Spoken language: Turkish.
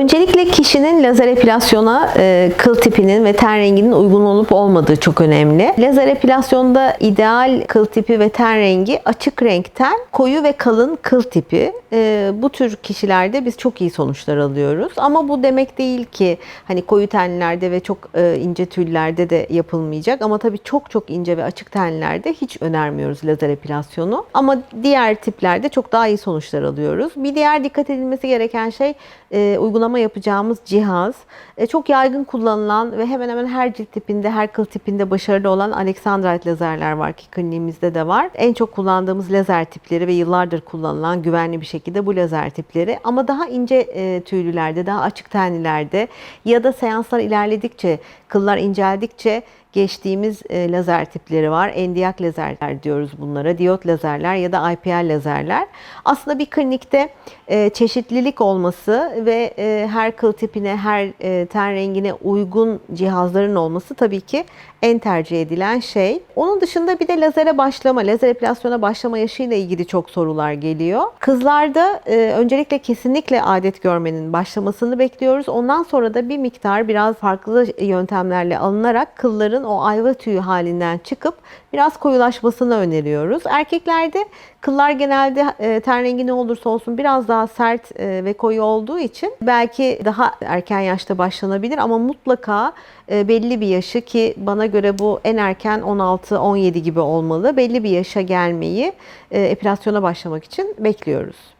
Öncelikle kişinin lazer epilasyona e, kıl tipinin ve ten renginin uygun olup olmadığı çok önemli. Lazer epilasyonda ideal kıl tipi ve ten rengi açık renkten koyu ve kalın kıl tipi. E, bu tür kişilerde biz çok iyi sonuçlar alıyoruz. Ama bu demek değil ki hani koyu tenlilerde ve çok e, ince tüllerde de yapılmayacak. Ama tabii çok çok ince ve açık tenlilerde hiç önermiyoruz lazer epilasyonu. Ama diğer tiplerde çok daha iyi sonuçlar alıyoruz. Bir diğer dikkat edilmesi gereken şey e, uygulama yapacağımız cihaz. E, çok yaygın kullanılan ve hemen hemen her cilt tipinde, her kıl tipinde başarılı olan Alexandrite lazerler var ki kliniğimizde de var. En çok kullandığımız lazer tipleri ve yıllardır kullanılan güvenli bir şekilde bu lazer tipleri. Ama daha ince e, tüylülerde, daha açık tenlilerde ya da seanslar ilerledikçe, kıllar inceldikçe geçtiğimiz e, lazer tipleri var. Endiyak lazerler diyoruz bunlara. Diyot lazerler ya da IPL lazerler. Aslında bir klinikte e, çeşitlilik olması ve e, her kıl tipine, her e, ten rengine uygun cihazların olması tabii ki en tercih edilen şey. Onun dışında bir de lazere başlama, lazer epilasyona başlama yaşıyla ilgili çok sorular geliyor. Kızlarda e, öncelikle kesinlikle adet görmenin başlamasını bekliyoruz. Ondan sonra da bir miktar biraz farklı yöntemlerle alınarak kılların o ayva tüyü halinden çıkıp biraz koyulaşmasını öneriyoruz. Erkeklerde kıllar genelde e, ten rengi ne olursa olsun biraz daha sert e, ve koyu olduğu için belki daha erken yaşta başlanabilir ama mutlaka e, belli bir yaşı ki bana göre bu en erken 16-17 gibi olmalı. Belli bir yaşa gelmeyi e, epilasyona başlamak için bekliyoruz.